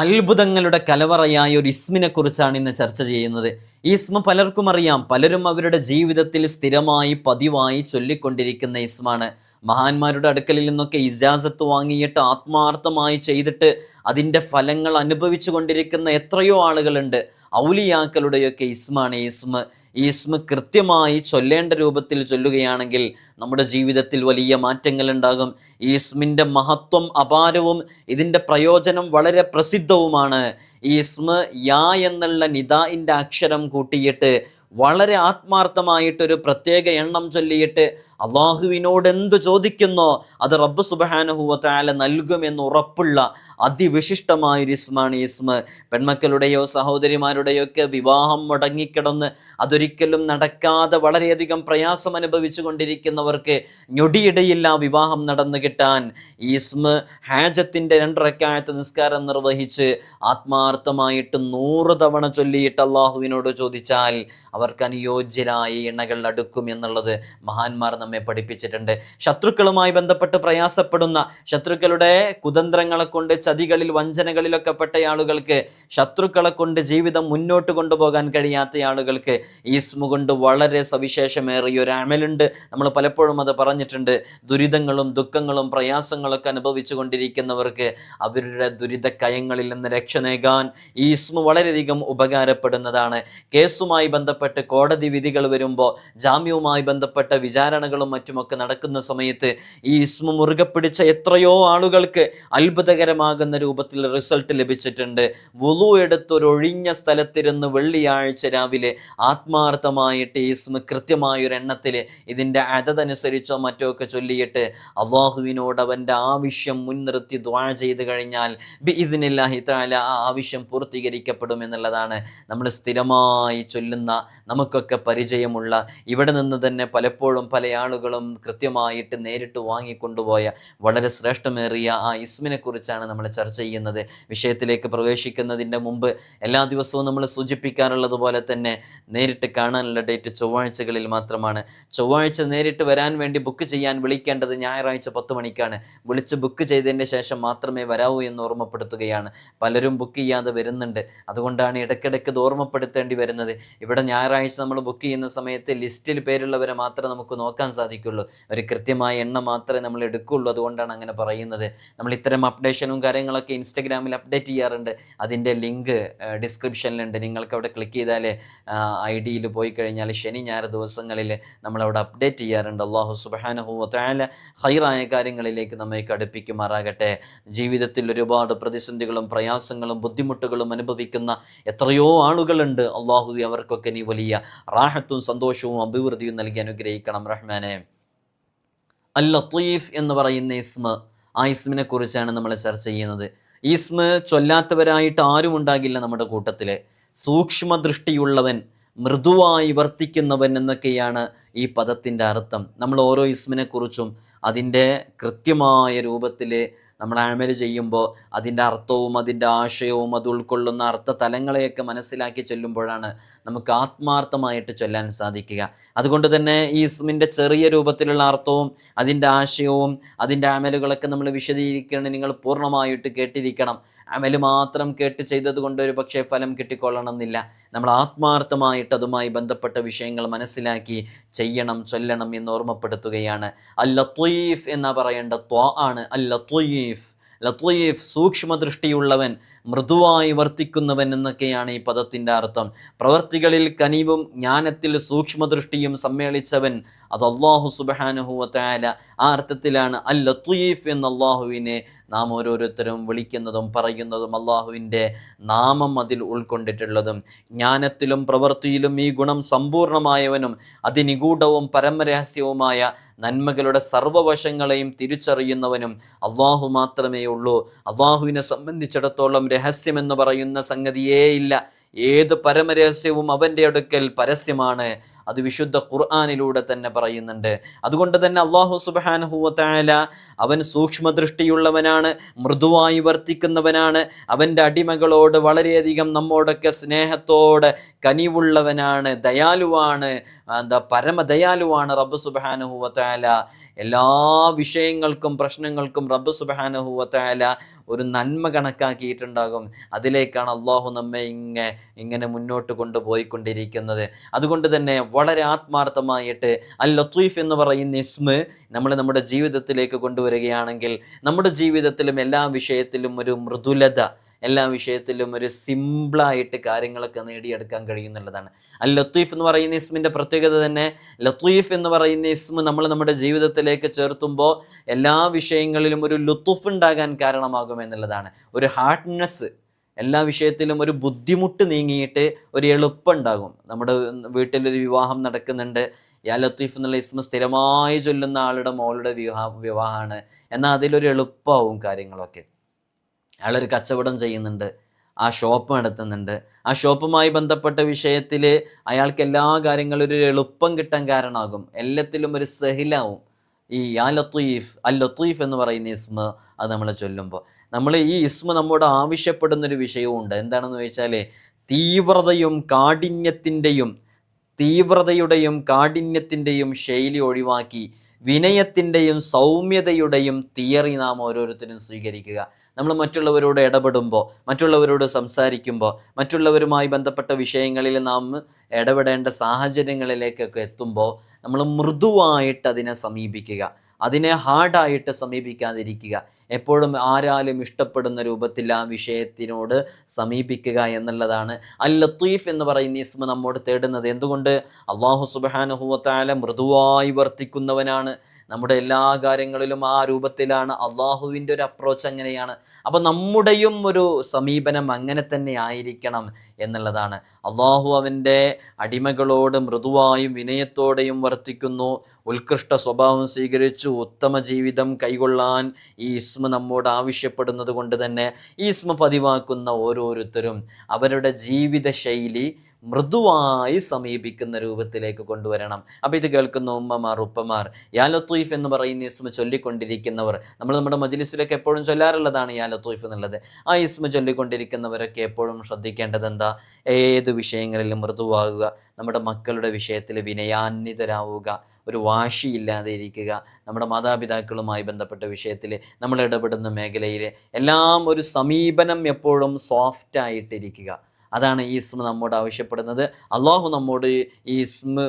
അത്ഭുതങ്ങളുടെ കലവറയായ ഒരു ഇസ്മിനെ കുറിച്ചാണ് ഇന്ന് ചർച്ച ചെയ്യുന്നത്. ഈ ഇസ്മ പലർക്കും അറിയാം. പലരും അവരുടെ ജീവിതത്തിൽ സ്ഥിരമായി പതിവായി ചൊല്ലിക്കൊണ്ടിരിക്കുന്ന ഇസ്മാണ്. മഹാന്മാരുടെ അടുക്കലിൽ നിന്നൊക്കെ ഇജാസത്ത് വാങ്ങിയിട്ട് ആത്മാർത്ഥമായി ചെയ്തിട്ട് അതിന്റെ ഫലങ്ങൾ അനുഭവിച്ചു കൊണ്ടിരിക്കുന്ന എത്രയോ ആളുകളുണ്ട്. ഔലിയാക്കളുടെയൊക്കെ ഇസ്മാണ് ഇസ്മ. ഈ ഇസ്മ കൃത്യമായി ചൊല്ലേണ്ട രൂപത്തിൽ ചൊല്ലുകയാണെങ്കിൽ നമ്മുടെ ജീവിതത്തിൽ വലിയ മാറ്റങ്ങൾ ഉണ്ടാകും ഈസ്മിന്റെ മഹത്വം അപാരവും ഇതിന്റെ പ്രയോജനം വളരെ പ്രസിദ്ധവുമാണ്. ഈസ്മ യാ എന്നുള്ള നിദായിന്റെ അക്ഷരം കൂട്ടിയിട്ട് വളരെ ആത്മാർത്ഥമായിട്ടൊരു പ്രത്യേക എണ്ണം ചൊല്ലിയിട്ട് അള്ളാഹുവിനോട് എന്ത് ചോദിക്കുന്നോ അത് റബ്ബ് സുബഹാനുഹുവത്താല നൽകുമെന്ന് ഉറപ്പുള്ള അതിവിശിഷ്ടമായൊരു ഇസ്മാണ് ഇസ്മ. പെൺമക്കളുടെയോ സഹോദരിമാരുടെയോ ഒക്കെ വിവാഹം മുടങ്ങിക്കിടന്ന് അതൊരിക്കലും നടക്കാതെ വളരെയധികം പ്രയാസം അനുഭവിച്ചു കൊണ്ടിരിക്കുന്നവർക്ക് ഞൊടിയിടയില്ല വിവാഹം നടന്നു കിട്ടാൻ ഈ ഇസ്മ ഹാജത്തിന്റെ രണ്ടരക്കാലത്ത് നിസ്കാരം നിർവഹിച്ച് ആത്മാർത്ഥമായിട്ട് നൂറ് തവണ ചൊല്ലിയിട്ട് അള്ളാഹുവിനോട് ചോദിച്ചാൽ അവർക്ക് അനുയോജ്യരായ ഇണകൾ അടുക്കും എന്നുള്ളത് മഹാന്മാർ നമ്മെ പഠിപ്പിച്ചിട്ടുണ്ട്. ശത്രുക്കളുമായി ബന്ധപ്പെട്ട് പ്രയാസപ്പെടുന്ന ശത്രുക്കളുടെ കുതന്ത്രങ്ങളെ കൊണ്ട് ചതികളിൽ വഞ്ചനകളിലൊക്കെ പെട്ട ആളുകൾക്ക് ശത്രുക്കളെ കൊണ്ട് ജീവിതം മുന്നോട്ട് കൊണ്ടുപോകാൻ കഴിയാത്ത ആളുകൾക്ക് ഈസ്മു കൊണ്ട് വളരെ സവിശേഷമേറിയ ഒരു അമലുണ്ട്. നമ്മൾ പലപ്പോഴും അത് പറഞ്ഞിട്ടുണ്ട്. ദുരിതങ്ങളും ദുഃഖങ്ങളും പ്രയാസങ്ങളൊക്കെ അനുഭവിച്ചു കൊണ്ടിരിക്കുന്നവർക്ക് അവരുടെ ദുരിത കയങ്ങളിൽ നിന്ന് രക്ഷ നേകാൻ ഈ ഇസ്മു വളരെയധികം ഉപകാരപ്പെടുന്നതാണ്. കേസുമായി ബന്ധപ്പെട്ട് കോടതി വിധികൾ വരുമ്പോൾ ജാമ്യവുമായി ബന്ധപ്പെട്ട വിചാരണകളും മറ്റുമൊക്കെ നടക്കുന്ന സമയത്ത് ഈ ഇസ്മു മുറുകെ പിടിച്ച എത്രയോ ആളുകൾക്ക് അത്ഭുതകരമാകുന്ന രൂപത്തിൽ റിസൾട്ട് ലഭിച്ചിട്ടുണ്ട്. വുളു എടുത്തൊരൊഴിഞ്ഞ സ്ഥലത്തിരുന്ന് വെള്ളിയാഴ്ച രാവിലെ ആത്മാർത്ഥമായിട്ട് ഇസ്മ കൃത്യമായൊരു എണ്ണത്തിൽ ഇതിന്റെ അതതനുസരിച്ചോ മറ്റോ ഒക്കെ ചൊല്ലിയിട്ട് അള്ളാഹുവിനോട് അവന്റെ ആവശ്യം മുൻനിർത്തി ദ്വാ ചെയ്ത് കഴിഞ്ഞാൽ ബി ഇതിനില്ലാഹി താല ആ ആവശ്യം പൂർത്തീകരിക്കപ്പെടും എന്നുള്ളതാണ്. നമ്മൾ സ്ഥിരമായി ചൊല്ലുന്ന നമുക്കൊക്കെ പരിചയമുള്ള ഇവിടെ നിന്ന് തന്നെ പലപ്പോഴും പല ആളുകളും കൃത്യമായിട്ട് നേരിട്ട് വാങ്ങിക്കൊണ്ടുപോയ വളരെ ശ്രേഷ്ഠമേറിയ ആ ഇസ്മിനെ കുറിച്ചാണ് നമ്മൾ ചർച്ച ചെയ്യുന്നത്. വിഷയത്തിലേക്ക് പ്രവേശിക്കുന്നതിന്റെ മുമ്പ് എല്ലാ ദിവസവും നമ്മൾ സൂചിപ്പിക്കാറുള്ളത് പോലെ തന്നെ നേരിട്ട് കാണാനുള്ള ഡേറ്റ് ചൊവ്വാഴ്ചകളിൽ മാത്രമാണ്. ചൊവ്വാഴ്ച നേരിട്ട് വരാൻ വേണ്ടി ബുക്ക് ചെയ്യാൻ വിളിക്കേണ്ടത് ഞായറാഴ്ച പത്ത് മണിക്കാണ്. വിളിച്ച് ബുക്ക് ചെയ്തതിന്റെ ശേഷം മാത്രമേ വരാവൂ എന്ന് ഓർമ്മപ്പെടുത്തുകയാണ്. പലരും ബുക്ക് ചെയ്യാതെ വരുന്നുണ്ട്. അതുകൊണ്ടാണ് ഇടയ്ക്കിടയ്ക്ക് ഇത് ഓർമ്മപ്പെടുത്തേണ്ടി വരുന്നത്. ഇവിടെ ഞായറാഴ്ച നമ്മൾ ബുക്ക് ചെയ്യുന്ന സമയത്ത് ലിസ്റ്റിൽ പേരുള്ളവരെ മാത്രമേ നമുക്ക് നോക്കാൻ സാധിക്കുള്ളൂ. ഒരു കൃത്യമായ എണ്ണം മാത്രമേ നമ്മൾ എടുക്കുള്ളൂ. അതുകൊണ്ടാണ് അങ്ങനെ പറയുന്നത്. നമ്മൾ ഇത്തരം അപ്ഡേഷനും കാര്യങ്ങളൊക്കെ ഇൻസ്റ്റഗ്രാമിൽ അപ്ഡേറ്റ് ചെയ്യാറുണ്ട്. അതിന്റെ ലിങ്ക് ഡിസ്ക്രിപ്ഷനിലുണ്ട് നിങ്ങൾക്ക് അവിടെ ക്ലിക്ക് ചെയ്താൽ ഐ ഡിയിൽ പോയി കഴിഞ്ഞാൽ ശനി ഞായർ ദിവസങ്ങളിൽ നമ്മളവിടെ അപ്ഡേറ്റ് ചെയ്യാറുണ്ട്. അള്ളാഹു സുബാനഹു താല ഹൈറായ കാര്യങ്ങളിലേക്ക് നമ്മെ അടുപ്പിക്കുമാറാകട്ടെ ജീവിതത്തിൽ ഒരുപാട് പ്രതിസന്ധികളും പ്രയാസങ്ങളും ബുദ്ധിമുട്ടുകളും അനുഭവിക്കുന്ന എത്രയോ ആളുകളുണ്ട്. അള്ളാഹു അവർക്കൊക്കെ നീ വലിയ റാഹത്തും സന്തോഷവും അഭിവൃദ്ധിയും നൽകി അനുഗ്രഹിക്കണം റഹ്മാനെ. അൽ ലത്തീഫ് എന്ന് പറയുന്ന ഇസ്മ ആ ഇസ്മിനെ കുറിച്ചാണ് നമ്മൾ ചർച്ച ചെയ്യുന്നത്. ഇസ്മ ചൊല്ലാത്തവരായിട്ട് ആരും ഉണ്ടാകില്ല നമ്മുടെ കൂട്ടത്തിൽ സൂക്ഷ്മ ദൃഷ്ടിയുള്ളവൻ മൃദുവായി വർത്തിക്കുന്നവൻ എന്നൊക്കെയാണ് ഈ പദത്തിന്റെ അർത്ഥം. നമ്മൾ ഓരോ ഇസ്മിനെക്കുറിച്ചും അതിന്റെ കൃത്യമായ രൂപത്തിൽ നമ്മൾ ആമൽ ചെയ്യുമ്പോൾ അതിന്റെ അർത്ഥവും അതിന്റെ ആശയവും അത് ഉൾക്കൊള്ളുന്ന അർത്ഥ തലങ്ങളെയൊക്കെ മനസ്സിലാക്കി ചൊല്ലുമ്പോഴാണ് നമുക്ക് ആത്മാർത്ഥമായിട്ട് ചൊല്ലാൻ സാധിക്കുക. അതുകൊണ്ട് തന്നെ ഈ ഇസ്മിന്റെ ചെറിയ രൂപത്തിലുള്ള അർത്ഥവും അതിന്റെ ആശയവും അതിന്റെ ആമലുകളൊക്കെ നമ്മൾ വിശദീകരിക്കണം നിങ്ങൾ പൂർണമായിട്ട് കേട്ടിരിക്കണം. അമൽ മാത്രം കേട്ട് ചെയ്തത് കൊണ്ട് ഒരു പക്ഷേ ഫലം കിട്ടിക്കൊള്ളണം എന്നില്ല നമ്മൾ ആത്മാർത്ഥമായിട്ട് അതുമായി ബന്ധപ്പെട്ട വിഷയങ്ങൾ മനസ്സിലാക്കി ചെയ്യണം ചൊല്ലണം എന്ന് ഓർമ്മപ്പെടുത്തുകയാണ്. അല്ല ലത്തീഫ് എന്നാ പറയേണ്ട ത്വ ആണ്. അൽ ലത്തീഫ് ലത്തീഫ് സൂക്ഷ്മദൃഷ്ടിയുള്ളവൻ. മൃദുവായി വർത്തിക്കുന്നവൻ എന്നൊക്കെയാണ് ഈ പദത്തിന്റെ അർത്ഥം. പ്രവർത്തികളിൽ കനിവും ജ്ഞാനത്തിൽ സൂക്ഷ്മദൃഷ്ടിയും സമ്മേളിച്ചവൻ അത് അള്ളാഹു സുബഹാനുഹുവത്തായ ആ അർത്ഥത്തിലാണ് അൽ ലത്തുയീഫ് എന്ന അള്ളാഹുവിനെ നാം ഓരോരുത്തരും വിളിക്കുന്നതും പറയുന്നതും അള്ളാഹുവിന്റെ നാമം അതിൽ ഉൾക്കൊണ്ടിട്ടുള്ളതും. ജ്ഞാനത്തിലും പ്രവൃത്തിയിലും ഈ ഗുണം സമ്പൂർണമായവനും അതിനിഗൂഢവും പരമരഹസ്യവുമായ നന്മകളുടെ സർവവശങ്ങളെയും തിരിച്ചറിയുന്നവനും അള്ളാഹു മാത്രമേ ഉള്ളൂ അള്ളാഹുവിനെ സംബന്ധിച്ചിടത്തോളം രഹസ്യമെന്ന് പറയുന്ന സംഗതിയേ ഇല്ല. ഏത് പരമരഹസ്യവും അവന്റെ അടുക്കൽ പരസ്യമാണ്. അത് വിശുദ്ധ ഖുർആാനിലൂടെ തന്നെ പറയുന്നുണ്ട്. അതുകൊണ്ട് തന്നെ അള്ളാഹു സുബാനഹുവല അവൻ സൂക്ഷ്മദൃഷ്ടിയുള്ളവനാണ് മൃദുവായി വർത്തിക്കുന്നവനാണ് അവന്റെ അടിമകളോട് വളരെയധികം നമ്മോടൊക്കെ സ്നേഹത്തോട് കനിവുള്ളവനാണ് ദയാലുവാണ് എന്താ പരമദയാലുവാണ് റബ്ബ് സുബാനഹുവല എല്ലാ വിഷയങ്ങൾക്കും പ്രശ്നങ്ങൾക്കും റബ്ബ് സുബാനഹുവല ഒരു നന്മ കണക്കാക്കിയിട്ടുണ്ടാകും. അതിലേക്കാണ് അള്ളാഹു നമ്മെ ഇങ്ങ ഇങ്ങനെ മുന്നോട്ട് കൊണ്ടുപോയിക്കൊണ്ടിരിക്കുന്നത്. അതുകൊണ്ട് തന്നെ വളരെ ആത്മാർത്ഥമായിട്ട് അൽ ലത്തീഫ് എന്ന് പറയുന്ന ഇസ്മ് നമ്മൾ നമ്മുടെ ജീവിതത്തിലേക്ക് കൊണ്ടുവരികയാണെങ്കിൽ നമ്മുടെ ജീവിതത്തിലും എല്ലാ വിഷയത്തിലും ഒരു മൃദുലത എല്ലാ വിഷയത്തിലും ഒരു സിമ്പിളായിട്ട് കാര്യങ്ങളൊക്കെ നേടിയെടുക്കാൻ കഴിയുന്നുള്ളതാണ്. അൽ ലത്തീഫ് എന്ന് പറയുന്ന ഇസ്മിന്റെ പ്രത്യേകത തന്നെ ലത്തീഫ് എന്ന് പറയുന്ന ഇസ്മ നമ്മൾ നമ്മുടെ ജീവിതത്തിലേക്ക് ചേർത്തുമ്പോൾ എല്ലാ വിഷയങ്ങളിലും ഒരു ലുത്തുഫ് ഉണ്ടാകാൻ കാരണമാകും എന്നുള്ളതാണ്. ഒരു ഹാർഡ്നെസ് എല്ലാ വിഷയത്തിലും ഒരു ബുദ്ധിമുട്ട് നീങ്ങിയിട്ട് ഒരു എളുപ്പം ഉണ്ടാകും നമ്മുടെ വീട്ടിലൊരു വിവാഹം നടക്കുന്നുണ്ട്. യാ ലത്തീഫ് എന്നുള്ള ഇസ്മ സ്ഥിരമായി ചൊല്ലുന്ന ആളുടെ മോളുടെ വിവാഹ വിവാഹമാണ്. എന്നാൽ അതിലൊരു എളുപ്പമാവും കാര്യങ്ങളൊക്കെ. അയാളൊരു കച്ചവടം ചെയ്യുന്നുണ്ട് ആ ഷോപ്പ് നടത്തുന്നുണ്ട്. ആ ഷോപ്പുമായി ബന്ധപ്പെട്ട വിഷയത്തിൽ അയാൾക്ക് എല്ലാ കാര്യങ്ങളും ഒരു എളുപ്പം കിട്ടാൻ കാരണമാകും. എല്ലാത്തിലും ഒരു സഹിലാവും. ഈ യാ ലത്തീഫ് അൽ ലത്തീഫ് എന്ന് പറയുന്ന ഇസ്മ അത് നമ്മൾ ചൊല്ലുമ്പോൾ നമ്മൾ ഈ ഇസ്മ നമ്മോട് ആവശ്യപ്പെടുന്നൊരു വിഷയവും ഉണ്ട്. എന്താണെന്ന് ചോദിച്ചാൽ തീവ്രതയും കാഠിന്യത്തിന്റെയും തീവ്രതയുടെയും കാഠിന്യത്തിന്റെയും ശൈലി ഒഴിവാക്കി വിനയത്തിന്റെയും സൗമ്യതയുടെയും തിയറി നാം ഓരോരുത്തരും സ്വീകരിക്കുക. നമ്മൾ മറ്റുള്ളവരോട് ഇടപെടുമ്പോൾ മറ്റുള്ളവരോട് സംസാരിക്കുമ്പോൾ മറ്റുള്ളവരുമായി ബന്ധപ്പെട്ട വിഷയങ്ങളിൽ നാം ഇടപെടേണ്ട സാഹചര്യങ്ങളിലേക്കൊക്കെ എത്തുമ്പോൾ നമ്മൾ മൃദുവായിട്ട് അതിനെ സമീപിക്കുക. അതിനെ ഹാർഡായിട്ട് സമീപിക്കാതിരിക്കുക. എപ്പോഴും ആരാലും ഇഷ്ടപ്പെടുന്ന രൂപത്തിൽ ആ വിഷയത്തിനോട് സമീപിക്കുക എന്നുള്ളതാണ്. അൽ ലത്തീഫ് എന്ന് പറയുന്ന ഇസ്മ നമ്മോട് തേടുന്നത്. എന്തുകൊണ്ട്? അള്ളാഹു സുബാനുഹുവത്താല മൃദുവായി വർത്തിക്കുന്നവനാണ്. നമ്മുടെ എല്ലാ കാര്യങ്ങളിലും ആ രൂപത്തിലാണ് അള്ളാഹുവിന്റെ ഒരു അപ്രോച്ച് അങ്ങനെയാണ്. അപ്പോൾ നമ്മുടെയും ഒരു സമീപനം അങ്ങനെ തന്നെ ആയിരിക്കണം എന്നുള്ളതാണ്. അള്ളാഹു അവന്റെ അടിമകളോട് മൃദുവായും വിനയത്തോടെയും വർത്തിക്കുന്നു. ഉത്കൃഷ്ട സ്വഭാവം സ്വീകരിച്ചു ഉത്തമ ജീവിതം കൈകൊള്ളാൻ ഈ ഇസ്മ നമ്മോട് ആവശ്യപ്പെടുന്നത് കൊണ്ട് തന്നെ ഈ ഇസ്മ പതിവാക്കുന്ന ഓരോരുത്തരും അവരുടെ ജീവിത ശൈലി മൃദുവായി സമീപിക്കുന്ന രൂപത്തിലേക്ക് കൊണ്ടുവരണം. അപ്പോൾ ഇത് കേൾക്കുന്ന ഉമ്മമാർ ഉപ്പമാർ. യാ എന്ന് പറയുന്ന ഇസ്മ ചൊല്ലിക്കൊണ്ടിരിക്കുന്നവർ. നമ്മൾ നമ്മുടെ മജ്ലിസിലൊക്കെ എപ്പോഴും ചൊല്ലാറുള്ളതാണ് യാ എന്നുള്ളത്. ആ ഇസ്മ ചൊല്ലിക്കൊണ്ടിരിക്കുന്നവരൊക്കെ എപ്പോഴും ശ്രദ്ധിക്കേണ്ടത് എന്താ ഏത് വിഷയങ്ങളിലും മൃദുവാകുക നമ്മുടെ മക്കളുടെ വിഷയത്തിൽ വിനയാന്വിതരാവുക ഒരു വാശിയില്ലാതെ ഇരിക്കുക നമ്മുടെ മാതാപിതാക്കളുമായി ബന്ധപ്പെട്ട വിഷയത്തിൽ നമ്മൾ ഇടപെടുന്ന മേഖലയിൽ എല്ലാം ഒരു സമീപനം എപ്പോഴും സോഫ്റ്റ് ആയിട്ടിരിക്കുക അതാണ് ഈ ഇസ്മ നമ്മോട് ആവശ്യപ്പെടുന്നത്. അള്ളാഹു നമ്മോട് ഈ ഇസ്മ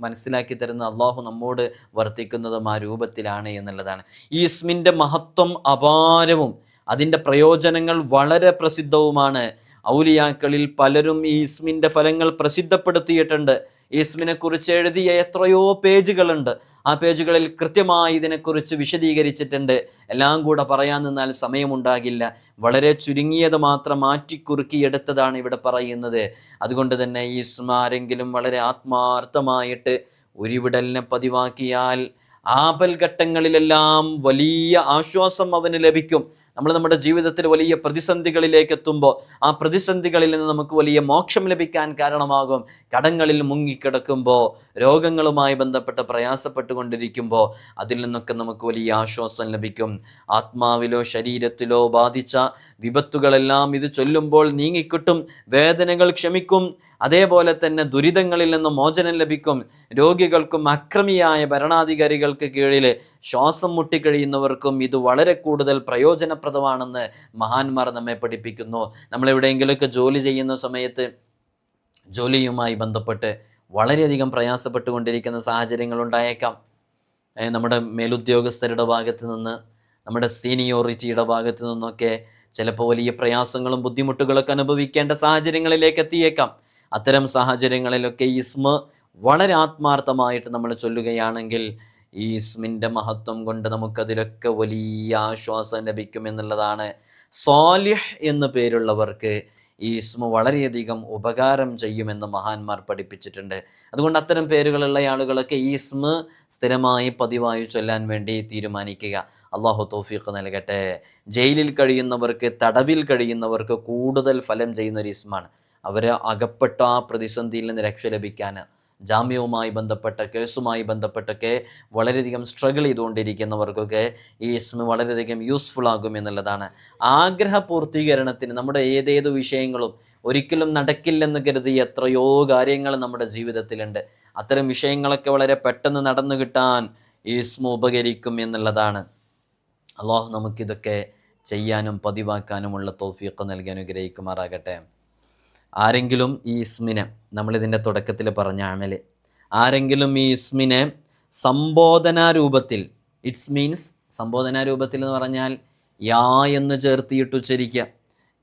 മനസ്സിലാക്കി തരുന്ന അള്ളാഹു നമ്മോട് വർത്തിക്കുന്നതും ആ രൂപത്തിലാണ് എന്നുള്ളതാണ്. ഈ ഇസ്മിന്റെ മഹത്വം അപാരവും അതിന്റെ പ്രയോജനങ്ങൾ വളരെ പ്രസിദ്ധവുമാണ്. ഔലിയാക്കളിൽ പലരും ഈ ഇസ്മിന്റെ ഫലങ്ങൾ പ്രസിദ്ധപ്പെടുത്തിയിട്ടുണ്ട്. ഇസ്മിനെ കുറിച്ച് എഴുതിയ എത്രയോ പേജുകളുണ്ട്. ആ പേജുകളിൽ കൃത്യമായി ഇതിനെക്കുറിച്ച് വിശദീകരിച്ചിട്ടുണ്ട്. എല്ലാം കൂടെ പറയാൻ നിന്നാൽ സമയമുണ്ടാകില്ല. വളരെ ചുരുങ്ങിയത് മാത്രം മാറ്റിക്കുറുക്കിയെടുത്തതാണ് ഇവിടെ പറയുന്നത്. അതുകൊണ്ട് തന്നെ ഈ ഇസ്മ ആരെങ്കിലും വളരെ ആത്മാർത്ഥമായിട്ട് ഉരുവിടലിനെ പതിവാക്കിയാൽ ആപൽഘട്ടങ്ങളിലെല്ലാം വലിയ ആശ്വാസം അവന് ലഭിക്കും. നമ്മൾ നമ്മുടെ ജീവിതത്തിൽ വലിയ പ്രതിസന്ധികളിലേക്ക് എത്തുമ്പോൾ ആ പ്രതിസന്ധികളിൽ നിന്ന് നമുക്ക് വലിയ മോക്ഷം ലഭിക്കാൻ കാരണമാകും. കടങ്ങളിൽ മുങ്ങിക്കിടക്കുമ്പോൾ രോഗങ്ങളുമായി ബന്ധപ്പെട്ട് പ്രയാസപ്പെട്ടുകൊണ്ടിരിക്കുമ്പോൾ അതിൽ നിന്നൊക്കെ നമുക്ക് വലിയ ആശ്വാസം ലഭിക്കും. ആത്മാവിലോ ശരീരത്തിലോ ബാധിച്ച വിപത്തുകളെല്ലാം ഇത് ചൊല്ലുമ്പോൾ നീങ്ങിക്കിട്ടും. വേദനകൾ ക്ഷമിക്കും. അതേപോലെ തന്നെ ദുരിതങ്ങളിൽ നിന്ന് മോചനം ലഭിക്കും. രോഗികൾക്കും അക്രമിയായ ഭരണാധികാരികൾക്ക് കീഴിൽ ശ്വാസം മുട്ടിക്കഴിയുന്നവർക്കും ഇത് വളരെ കൂടുതൽ പ്രയോജനപ്രദമാണെന്ന് മഹാന്മാർ നമ്മെ പഠിപ്പിക്കുന്നു. നമ്മളെവിടെയെങ്കിലുമൊക്കെ ജോലി ചെയ്യുന്ന സമയത്ത് ജോലിയുമായി ബന്ധപ്പെട്ട് വളരെയധികം പ്രയാസപ്പെട്ടുകൊണ്ടിരിക്കുന്ന സാഹചര്യങ്ങൾ ഉണ്ടായേക്കാം. നമ്മുടെ മേലുദ്യോഗസ്ഥരുടെ ഭാഗത്ത് നിന്ന് നമ്മുടെ സീനിയോറിറ്റിയുടെ ഭാഗത്ത് നിന്നൊക്കെ ചിലപ്പോൾ വലിയ പ്രയാസങ്ങളും ബുദ്ധിമുട്ടുകളൊക്കെ അനുഭവിക്കേണ്ട സാഹചര്യങ്ങളിലേക്ക് എത്തിയേക്കാം. അത്തരം സാഹചര്യങ്ങളിലൊക്കെ ഇസ്മ വളരെ ആത്മാർത്ഥമായിട്ട് നമ്മൾ ചൊല്ലുകയാണെങ്കിൽ ഈ ഇസ്മിന്റെ മഹത്വം കൊണ്ട് നമുക്കതിലൊക്കെ വലിയ ആശ്വാസം ലഭിക്കും എന്നുള്ളതാണ്. സ്വാലിഹ് എന്നു പേരുള്ളവർക്ക് ഈ ഇസ്മ വളരെയധികം ഉപകാരം ചെയ്യുമെന്ന് മഹാന്മാർ പഠിപ്പിച്ചിട്ടുണ്ട്. അതുകൊണ്ട് അത്തരം പേരുകളുള്ള ആളുകളൊക്കെ ഈ ഇസ്മ സ്ഥിരമായി പതിവായി ചൊല്ലാൻ വേണ്ടി തീരുമാനിക്കുക. അള്ളാഹു തൗഫീഖ് നൽകട്ടെ. ജയിലിൽ കഴിയുന്നവർക്ക് തടവിൽ കഴിയുന്നവർക്ക് കൂടുതൽ ഫലം ചെയ്യുന്ന ഒരു ഇസ്മാണ് അവരെ അകപ്പെട്ട ആ പ്രതിസന്ധിയിൽ നിന്ന് രക്ഷ ലഭിക്കാൻ ജാമ്യവുമായി ബന്ധപ്പെട്ട കേസുമായി ബന്ധപ്പെട്ടൊക്കെ വളരെയധികം സ്ട്രഗിൾ ചെയ്തുകൊണ്ടിരിക്കുന്നവർക്കൊക്കെ ഈ ഇസ്മ വളരെയധികം യൂസ്ഫുൾ ആകും എന്നുള്ളതാണ്. ആഗ്രഹ പൂർത്തീകരണത്തിന് നമ്മുടെ ഏതേത് വിഷയങ്ങളും ഒരിക്കലും നടക്കില്ലെന്ന് കരുതി എത്രയോ കാര്യങ്ങൾ നമ്മുടെ ജീവിതത്തിലുണ്ട്. അത്തരം വിഷയങ്ങളൊക്കെ വളരെ പെട്ടെന്ന് നടന്നു കിട്ടാൻ ഈ ഇസ്മ ഉപകരിക്കും എന്നുള്ളതാണ്. അള്ളാഹു നമുക്കിതൊക്കെ ചെയ്യാനും പതിവാക്കാനുമുള്ള തോഫിയൊക്കെ നൽകി അനുഗ്രഹിക്കുമാറാകട്ടെ. ആരെങ്കിലും ഈ ഇസ്മിനെ നമ്മളിതിന്റെ തുടക്കത്തിൽ പറഞ്ഞ അമൽ ആരെങ്കിലും ഈ ഇസ്മിനെ സംബോധനാ രൂപത്തിൽ ഇറ്റ്സ് മീൻസ് സംബോധനാ രൂപത്തിൽ എന്ന് പറഞ്ഞാൽ യാ എന്ന് ചേർത്തിയിട്ട് ഉച്ചരിക്കുക.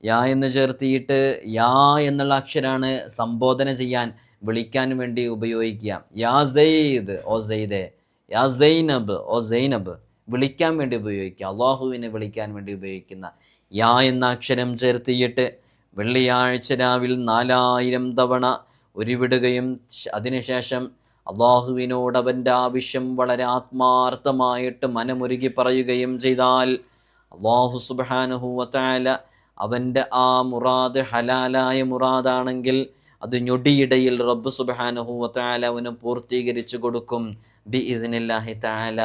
യാ എന്ന് ചേർത്തിയിട്ട് യാ എന്നുള്ള അക്ഷരാണ് സംബോധന ചെയ്യാൻ വിളിക്കാൻ വേണ്ടി ഉപയോഗിക്കുക. യാ സെയ്ദ് ഓ സെയ്ദേ. യാ സൈനബ് ഓ സൈനബ് വിളിക്കാൻ വേണ്ടി ഉപയോഗിക്കുക. അള്ളാഹുവിനെ വിളിക്കാൻ വേണ്ടി ഉപയോഗിക്കുന്ന യാ എന്ന അക്ഷരം ചേർത്തിയിട്ട് വെള്ളിയാഴ്ച രാവിൽ നാലായിരം തവണ ഉരുവിടുകയും അതിനുശേഷം അള്ളാഹുവിനോട് അവന്റെ ആവശ്യം വളരെ ആത്മാർത്ഥമായിട്ട് മനമുരുകി പറയുകയും ചെയ്താൽ അള്ളാഹു സുബാനുഹൂവത്തായ അവന്റെ ആ മുറാദ് ഹലാലായ മുറാദാണെങ്കിൽ അത് ഞൊടിയിടയിൽ റബ്ബ് സുബാനുഹൂവത്തായ അവന് പൂർത്തീകരിച്ചു കൊടുക്കും. ബി ഇതിനില്ലാഹി താല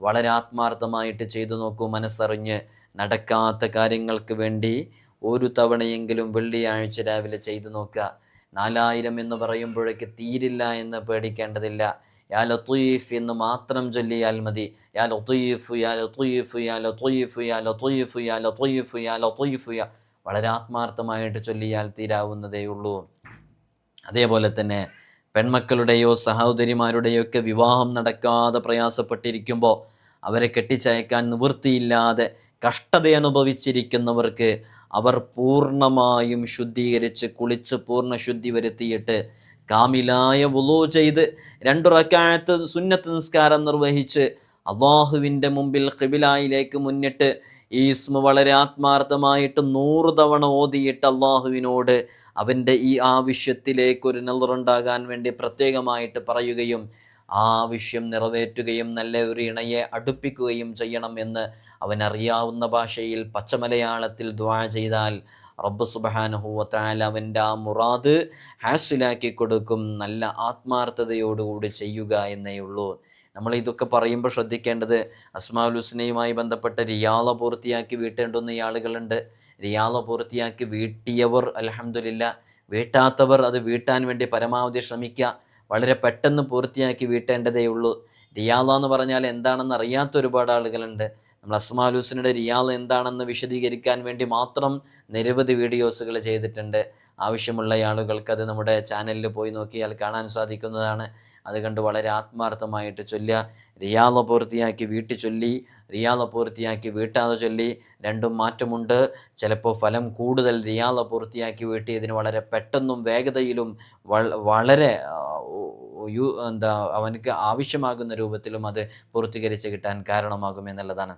വളരെ ആത്മാർത്ഥമായിട്ട് ചെയ്തു നോക്കൂ മനസ്സറിഞ്ഞ് നടക്കാത്ത കാര്യങ്ങൾക്ക് വേണ്ടി. ഒരു തവണയെങ്കിലും വെള്ളിയാഴ്ച രാവിലെ ചെയ്തു നോക്കുക. നാലായിരം എന്ന് പറയുമ്പോഴേക്ക് തീരില്ല എന്ന് പേടിക്കേണ്ടതില്ല. യാ ലത്തീഫ് എന്ന് മാത്രം ചൊല്ലിയാൽ മതി. യാ ലത്തീഫ് യാ ലത്തീഫ് യാ ലത്തീഫ് യാ ലത്തീഫ് യാ ലത്തീഫ് യാ ലത്തീഫ് യാ വളരെ ആത്മാർത്ഥമായിട്ട് ചൊല്ലിയാൽ തീരാവുന്നതേ ഉള്ളൂ. അതേപോലെ തന്നെ പെൺമക്കളുടെയോ സഹോദരിമാരുടെയോ ഒക്കെ വിവാഹം നടക്കാതെ പ്രയാസപ്പെട്ടിരിക്കുമ്പോൾ അവരെ കെട്ടിച്ചയക്കാൻ നിവൃത്തിയില്ലാതെ കഷ്ടത അനുഭവിച്ചിരിക്കുന്നവർക്ക് അവർ പൂർണമായും ശുദ്ധീകരിച്ച് കുളിച്ച് പൂർണ ശുദ്ധി വരുത്തിയിട്ട് കാമിലായ വുളു ചെയ്ത് രണ്ടു റക്കാഴത്ത് സുന്നത്ത് നിസ്കാരം നിർവഹിച്ച് അള്ളാഹുവിന്റെ മുമ്പിൽ ഖിബിലായിലേക്ക് മുന്നിട്ട് ഈ ഇസ്മ വളരെ ആത്മാർത്ഥമായിട്ട് നൂറ് തവണ ഓതിയിട്ട് അള്ളാഹുവിനോട് അവന്റെ ഈ ആവശ്യത്തിലേക്ക് ഒരു നെറുണ്ടാകാൻ വേണ്ടി പ്രത്യേകമായിട്ട് പറയുകയും ആവശ്യം നിറവേറ്റുകയും നല്ല ഒരു ഇണയെ അടുപ്പിക്കുകയും ചെയ്യണമെന്ന് അവൻ അറിയാവുന്ന ഭാഷയിൽ പച്ചമലയാളത്തിൽ ദ്വാ ചെയ്താൽ റബ്ബ് സുബഹാനഹുവത്തായാൽ അവന്റെ ആ മുറാദ് ഹാസിലാക്കി കൊടുക്കും. നല്ല ആത്മാർത്ഥതയോടുകൂടി ചെയ്യുക എന്നേ ഉള്ളൂ. നമ്മൾ ഇതൊക്കെ പറയുമ്പോൾ ശ്രദ്ധിക്കേണ്ടത് അസ്മാഉൽ ഹുസ്നയുമായി ബന്ധപ്പെട്ട റിയാള പൂർത്തിയാക്കി വീട്ടേണ്ടുന്ന ആളുകളുണ്ട്. റിയാള പൂർത്തിയാക്കി വീട്ടിയവർ അലഹമില്ല വീട്ടാത്തവർ അത് വീട്ടാൻ വേണ്ടി പരമാവധി ശ്രമിക്കുക. വളരെ പെട്ടെന്ന് പൂർത്തിയാക്കി വീട്ടേണ്ടതേ ഉള്ളൂ. റിയാദ എന്ന് പറഞ്ഞാൽ എന്താണെന്ന് അറിയാത്ത ഒരുപാട് ആളുകളുണ്ട്. നമ്മൾ അസ്മാലൂസിനുടെ റിയാൾ എന്താണെന്ന് വിശദീകരിക്കാൻ വേണ്ടി മാത്രം നിരവധി വീഡിയോസുകൾ ചെയ്തിട്ടുണ്ട്. ആവശ്യമുള്ള ആളുകൾക്ക് അത് നമ്മുടെ ചാനലിൽ പോയി നോക്കിയാൽ കാണാൻ സാധിക്കുന്നതാണ്. അത് കണ്ട് വളരെ ആത്മാർത്ഥമായിട്ട് ചൊല്ലുക. റിയാള പൂർത്തിയാക്കി വീട്ടിൽ ചൊല്ലി റിയാള പൂർത്തിയാക്കി വീട്ടാതെ ചൊല്ലി രണ്ടും മാറ്റമുണ്ട്. ചിലപ്പോൾ ഫലം കൂടുതൽ റിയാള പൂർത്തിയാക്കി വീട്ടിയതിന് വളരെ പെട്ടെന്നും വേഗതയിലും വളരെ യു എന്താ അവനക്ക് ആവശ്യമാകുന്ന രൂപത്തിലും അത് പൂർത്തീകരിച്ച് കിട്ടാൻ കാരണമാകും എന്നുള്ളതാണ്.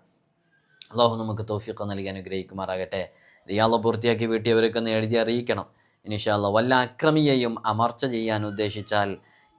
അള്ളാഹു നമുക്ക് തോഫിക്ക് നൽകി അനുഗ്രഹിക്കുമാറാകട്ടെ. റിയാള പൂർത്തിയാക്കി വീട്ടിയവരൊക്കെ ഒന്ന് എഴുതി അറിയിക്കണം. ഇനിഷാല്ല വല്ല അക്രമിയെയും അമർച്ച ചെയ്യാൻ ഉദ്ദേശിച്ചാൽ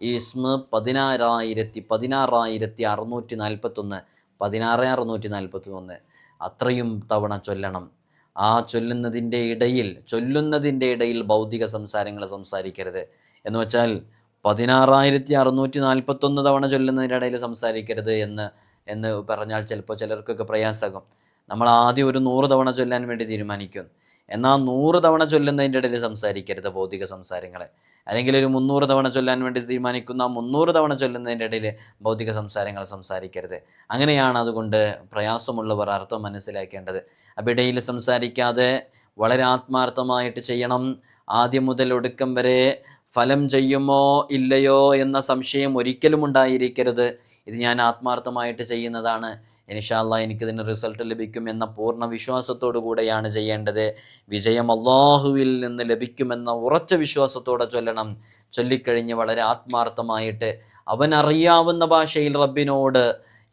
ഇസ്മ പതിനാറായിരത്തി പതിനാറായിരത്തി അറുന്നൂറ്റി നാൽപ്പത്തൊന്ന് പതിനാറ് അറുന്നൂറ്റി നാൽപ്പത്തി ഒന്ന് അത്രയും തവണ ചൊല്ലണം. ആ ചൊല്ലുന്നതിന്റെ ഇടയിൽ ചൊല്ലുന്നതിന്റെ ഇടയിൽ ഭൗതിക സംസാരങ്ങൾ സംസാരിക്കരുത്. എന്ന് വെച്ചാൽ പതിനാറായിരത്തി അറുന്നൂറ്റി നാൽപ്പത്തൊന്ന് തവണ ചൊല്ലുന്നതിന്റെ ഇടയിൽ സംസാരിക്കരുത് എന്ന് എന്ന് പറഞ്ഞാൽ ചിലപ്പോൾ ചിലർക്കൊക്കെ പ്രയാസമാകും. നമ്മൾ ആദ്യം ഒരു നൂറ് തവണ ചൊല്ലാൻ വേണ്ടി തീരുമാനിക്കും. എന്നാൽ നൂറ് തവണ ചൊല്ലുന്നതിന്റെ ഇടയിൽ സംസാരിക്കരുത് ഭൗതിക സംസാരങ്ങൾ അല്ലെങ്കിൽ ഒരു മുന്നൂറ് തവണ ചൊല്ലാൻ വേണ്ടി തീരുമാനിക്കുന്ന മുന്നൂറ് തവണ ചൊല്ലുന്നതിന്റെ ഇടയിൽ ഭൗതിക സംസാരങ്ങൾ സംസാരിക്കരുത്. അങ്ങനെയാണ് അതുകൊണ്ട് പ്രയാസമുള്ളവർ അർത്ഥം മനസ്സിലാക്കേണ്ടത്. അവിടയിൽ സംസാരിക്കാതെ വളരെ ആത്മാർത്ഥമായിട്ട് ചെയ്യണം. ആദ്യം മുതൽ ഒടുക്കം വരെ ഫലം ചെയ്യുമോ ഇല്ലയോ എന്ന സംശയം ഒരിക്കലും ഉണ്ടായിരിക്കരുത്. ഇത് ഞാൻ ആത്മാർത്ഥമായിട്ട് ചെയ്യുന്നതാണ്. ഇൻഷാല്ല എനിക്കിതിന് റിസൾട്ട് ലഭിക്കും എന്ന പൂർണ വിശ്വാസത്തോടു കൂടെയാണ് ചെയ്യേണ്ടത്. വിജയം അള്ളാഹുവിൽ നിന്ന് ലഭിക്കുമെന്ന ഉറച്ച വിശ്വാസത്തോടെ ചൊല്ലണം. ചൊല്ലിക്കഴിഞ്ഞ് വളരെ ആത്മാർത്ഥമായിട്ട് അവൻ അറിയാവുന്ന ഭാഷയിൽ റബ്ബിനോട്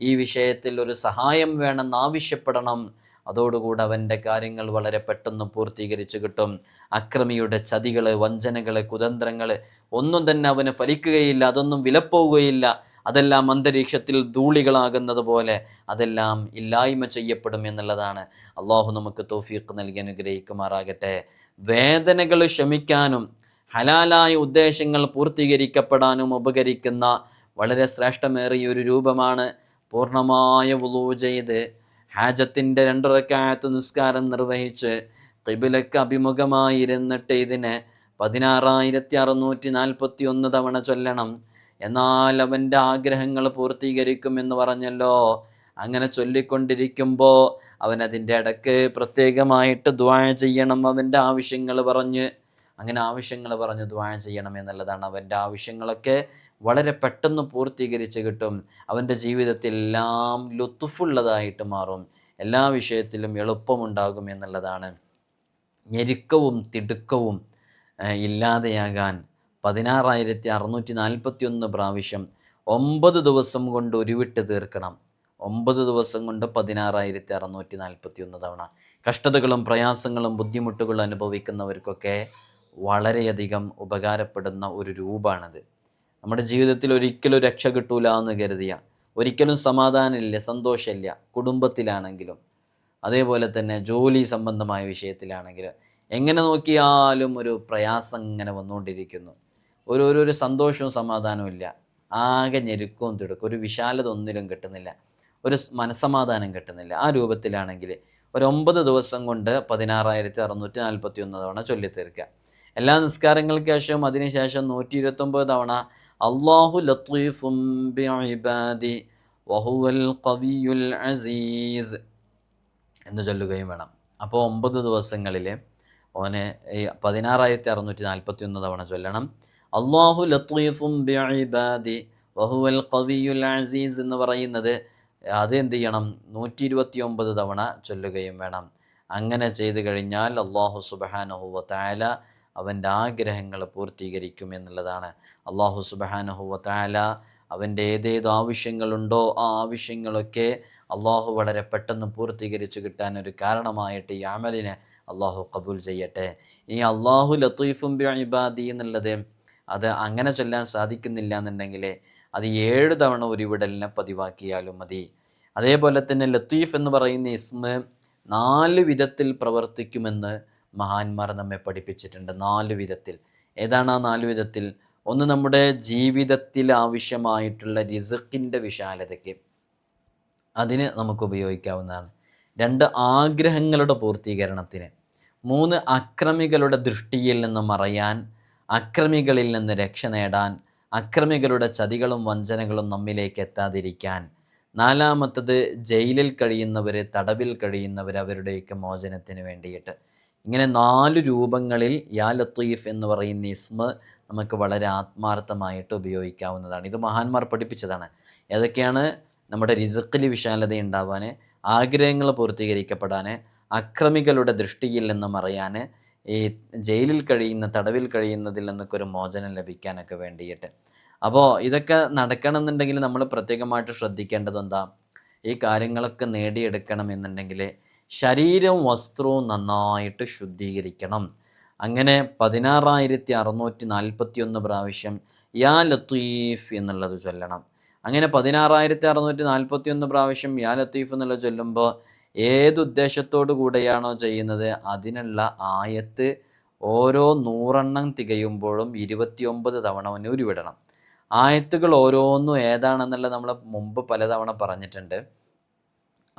ഈ വിഷയത്തിൽ ഒരു സഹായം വേണമെന്ന് ആവശ്യപ്പെടണം. അതോടുകൂടി അവന്റെ കാര്യങ്ങൾ വളരെ പെട്ടെന്ന് പൂർത്തീകരിച്ചു കിട്ടും. അക്രമിയുടെ ചതികൾ വഞ്ചനകൾ കുതന്ത്രങ്ങൾ ഒന്നും തന്നെ അവന് ഫലിക്കുകയില്ല അതൊന്നും വിലപ്പോവുകയില്ല അതെല്ലാം അന്തരീക്ഷത്തിൽ ധൂളികളാകുന്നത് പോലെ അതെല്ലാം ഇല്ലായ്മ ചെയ്യപ്പെടും എന്നുള്ളതാണ്. അള്ളാഹു നമുക്ക് തോഫീഖ് നൽകി അനുഗ്രഹിക്കുമാറാകട്ടെ. വേദനകൾ ക്ഷമിക്കാനും ഹലാലായ ഉദ്ദേശങ്ങൾ പൂർത്തീകരിക്കപ്പെടാനും ഉപകരിക്കുന്ന വളരെ ശ്രേഷ്ഠമേറിയ ഒരു രൂപമാണ് പൂർണമായ വുളു ചെയ്ത് ഹാജത്തിന്റെ രണ്ടുറക്കായത്ത് നിസ്കാരം നിർവഹിച്ച് തിബിലക്ക് അഭിമുഖമായിരുന്നിട്ട് ഇതിനെ പതിനാറായിരത്തി അറുന്നൂറ്റി നാൽപ്പത്തി ഒന്ന് തവണ ചൊല്ലണം. എന്നാൽ അവന്റെ ആഗ്രഹങ്ങൾ പൂർത്തീകരിക്കുമെന്ന് പറഞ്ഞല്ലോ. അങ്ങനെ ചൊല്ലിക്കൊണ്ടിരിക്കുമ്പോൾ അവൻ അതിന്റെ ഇടയ്ക്ക് പ്രത്യേകമായിട്ട് ദ്വാഴ ചെയ്യണം അവന്റെ ആവശ്യങ്ങൾ പറഞ്ഞ്. അങ്ങനെ ആവശ്യങ്ങൾ പറഞ്ഞ് ദ്വാഴ ചെയ്യണം എന്നുള്ളതാണ് അവന്റെ ആവശ്യങ്ങളൊക്കെ വളരെ പെട്ടെന്ന് പൂർത്തീകരിച്ച് കിട്ടും. അവന്റെ ജീവിതത്തിൽ എല്ലാം ലുത്തുഫുള്ളതായിട്ട് മാറും. എല്ലാ വിഷയത്തിലും എളുപ്പമുണ്ടാകും എന്നുള്ളതാണ് ഞെരുക്കവും തിടുക്കവും ഇല്ലാതെയാകാൻ. പതിനാറായിരത്തി അറുന്നൂറ്റി നാൽപ്പത്തി ഒന്ന് പ്രാവശ്യം ഒമ്പത് ദിവസം കൊണ്ട് ഉരുവിട്ട് തീർക്കണം. ഒമ്പത് ദിവസം കൊണ്ട് പതിനാറായിരത്തി അറുന്നൂറ്റി നാൽപ്പത്തി ഒന്ന് തവണ. കഷ്ടതകളും പ്രയാസങ്ങളും ബുദ്ധിമുട്ടുകളും അനുഭവിക്കുന്നവർക്കൊക്കെ വളരെയധികം ഉപകാരപ്പെടുന്ന ഒരു രൂപമാണത് നമ്മുടെ ജീവിതത്തിൽ ഒരിക്കലും രക്ഷ കിട്ടൂല എന്ന് കരുതിയ ഒരിക്കലും സമാധാനമില്ല സന്തോഷമില്ല കുടുംബത്തിലാണെങ്കിലും അതേപോലെ തന്നെ ജോലി സംബന്ധമായ വിഷയത്തിലാണെങ്കിലും എങ്ങനെ നോക്കിയാലും ഒരു പ്രയാസം ഇങ്ങനെ വന്നുകൊണ്ടിരിക്കുന്നു. ഒരു ഒരു സന്തോഷവും സമാധാനവും ഇല്ല. ആകെ ഞെരുക്കവും തിടുക്കും. ഒരു വിശാലത ഒന്നിലും കിട്ടുന്നില്ല. ഒരു മനസ്സമാധാനം കിട്ടുന്നില്ല. ആ രൂപത്തിലാണെങ്കിൽ ഒരു ഒമ്പത് ദിവസം കൊണ്ട് പതിനാറായിരത്തി അറുന്നൂറ്റി നാൽപ്പത്തി ഒന്ന് തവണ ചൊല്ലിത്തീർക്കുക. എല്ലാ നിസ്കാരങ്ങൾക്ക് ശേഷവും അതിനുശേഷം നൂറ്റി ഇരുപത്തൊമ്പത് തവണ അള്ളാഹു ലത്തീഫും അസീസ് എന്ന് ചൊല്ലുകയും വേണം. അപ്പോൾ ഒമ്പത് ദിവസങ്ങളിൽ ഓന് ഈ പതിനാറായിരത്തി അറുന്നൂറ്റി നാൽപ്പത്തി ഒന്ന് തവണ ചൊല്ലണം. അള്ളാഹു ലത്തീഫും ബിഇബാദി വഹുവൽ കവിയുൽ അസീസ് എന്ന് പറയുന്നത് അത് എന്ത് ചെയ്യണം? നൂറ്റി ഇരുപത്തി ഒമ്പത് തവണ ചൊല്ലുകയും വേണം. അങ്ങനെ ചെയ്തു കഴിഞ്ഞാൽ അള്ളാഹു സുബഹാനഹുവ താല അവന്റെ ആഗ്രഹങ്ങൾ പൂർത്തീകരിക്കും എന്നുള്ളതാണ്. അള്ളാഹു സുബഹാനഹുവ താല അവന്റെ ഏതേത് ആവശ്യങ്ങളുണ്ടോ ആ ആവശ്യങ്ങളൊക്കെ അള്ളാഹു വളരെ പെട്ടെന്ന് പൂർത്തീകരിച്ച് കിട്ടാൻ ഒരു കാരണമായിട്ട് ഈ അമലിനെ അള്ളാഹു കബൂൽ ചെയ്യട്ടെ. ഈ അള്ളാഹു ലത്തീഫും ബി ഇബാദി എന്നുള്ളത് അത് അങ്ങനെ ചൊല്ലാൻ സാധിക്കുന്നില്ല എന്നുണ്ടെങ്കിൽ അത് ഏഴ് തവണ ഒരു വിടലിനെ പതിവാക്കിയാലും മതി. അതേപോലെ തന്നെ ലത്തീഫ് എന്ന് പറയുന്ന ഇസ്മ നാല് വിധത്തിൽ പ്രവർത്തിക്കുമെന്ന് മഹാന്മാർ നമ്മെ പഠിപ്പിച്ചിട്ടുണ്ട്. നാല് വിധത്തിൽ. ഏതാണ് ആ നാല് വിധത്തിൽ? ഒന്ന് നമ്മുടെ ജീവിതത്തിൽ ആവശ്യമായിട്ടുള്ള റിസക്കിന്റെ വിശാലതയ്ക്ക്. അതിന് നമുക്ക് ഉപയോഗിക്കാവുന്നതാണ്. രണ്ട് ആഗ്രഹങ്ങളുടെ പൂർത്തീകരണത്തിന്. മൂന്ന് അക്രമികളുടെ ദൃഷ്ടിയിൽ നിന്ന് മറയാൻ. അക്രമികളിൽ നിന്ന് രക്ഷ നേടാൻ അക്രമികളുടെ ചതികളും വഞ്ചനകളും നമ്മിലേക്ക് എത്താതിരിക്കാൻ. നാലാമത്തത് ജയിലിൽ കഴിയുന്നവർ തടവിൽ കഴിയുന്നവർ അവരുടെയൊക്കെ മോചനത്തിന് വേണ്ടിയിട്ട്. ഇങ്ങനെ നാല് രൂപങ്ങളിൽ യാ ലത്തീഫ് എന്ന് പറയുന്ന ഇസ്മ നമുക്ക് വളരെ ആത്മാർത്ഥമായിട്ട് ഉപയോഗിക്കാവുന്നതാണ്. ഇത് മഹാന്മാർ പഠിപ്പിച്ചതാണ്. ഏതൊക്കെയാണ്? നമ്മുടെ റിസക്കിൽ വിശാലത ഉണ്ടാവാൻ ആഗ്രഹങ്ങൾ പൂർത്തീകരിക്കപ്പെടാൻ അക്രമികളുടെ ദൃഷ്ടിയിൽ നിന്ന് മറയാൻ ഈ ജയിലിൽ കഴിയുന്ന തടവിൽ കഴിയുന്നതിൽ നിന്നൊക്കെ ഒരു മോചനം ലഭിക്കാനൊക്കെ വേണ്ടിയിട്ട്. അപ്പോൾ ഇതൊക്കെ നടക്കണമെന്നുണ്ടെങ്കിൽ നമ്മൾ പ്രത്യേകമായിട്ട് ശ്രദ്ധിക്കേണ്ടത് എന്താ ഈ കാര്യങ്ങളൊക്കെ നേടിയെടുക്കണം എന്നുണ്ടെങ്കിൽ ശരീരവും വസ്ത്രവും നന്നായിട്ട് ശുദ്ധീകരിക്കണം. അങ്ങനെ പതിനാറായിരത്തി അറുന്നൂറ്റി നാൽപ്പത്തി ഒന്ന് പ്രാവശ്യം യാ ലത്തീഫ് എന്നുള്ളത് ചൊല്ലണം. അങ്ങനെ പതിനാറായിരത്തി അറുന്നൂറ്റി നാൽപ്പത്തി ഒന്ന് പ്രാവശ്യം യാ ലത്തീഫ് എന്നുള്ളത് ചൊല്ലുമ്പോൾ ഏത് ഉദ്ദേശത്തോടു കൂടെയാണോ ചെയ്യുന്നത്? അതിനുള്ള ആയത്ത് ഓരോ നൂറെണ്ണം തികയുമ്പോഴും ഇരുപത്തിയൊമ്പത് തവണ ഉരുവിടണം. ആയത്തുകൾ ഓരോന്നും ഏതാണെന്നുള്ള നമ്മൾ മുമ്പ് പലതവണ പറഞ്ഞിട്ടുണ്ട്.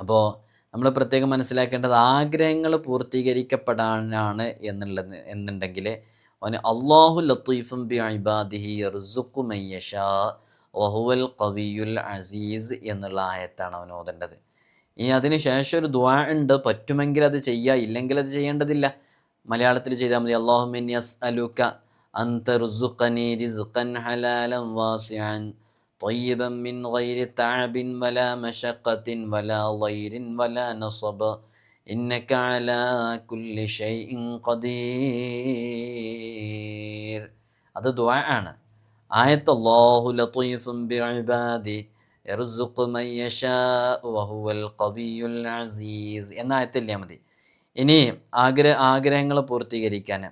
അപ്പോൾ നമ്മൾ പ്രത്യേകം മനസ്സിലാക്കേണ്ടത് ആഗ്രഹങ്ങൾ പൂർത്തീകരിക്കപ്പെടാനാണ് എന്നുള്ളത് എന്നുണ്ടെങ്കിൽ അവന് അള്ളാഹു ലത്തീഫും ബി യർസുഖു ഖവിയുൽ അസീസ് എന്നുള്ള ആയത്താണ് അവൻ ഓതേണ്ടത്. ഇനി അതിന് ശേഷം ഒരു ദ്വാ ഉണ്ട് പറ്റുമെങ്കിൽ അത് ചെയ്യുക ഇല്ലെങ്കിൽ അത് ചെയ്യേണ്ടതില്ല മലയാളത്തിൽ ചെയ്താൽ മതി അള്ളാഹുമിൻ യസ് അലുക്ക അന്തർസുഖനി റിസ്ഖൻ ഹലാലൻ വാസിഅൻ طيبا من غير تعب ولا مشقة ولا ضير ولا نصب إنك على كل شيء قدير അത് ദുആ ആണ് ആയത്ത് അല്ലാഹു ലത്തീഫും ബിഇബാദി യർസുഖു മൻ യശാഉ വഹുവൽ ഖവിയുൽ അസീസ് എന്ന ആയത്തില്ലേ മതി. ഇനി ആഗ്രഹ ആഗ്രഹങ്ങൾ പൂർത്തീകരിക്കാൻ.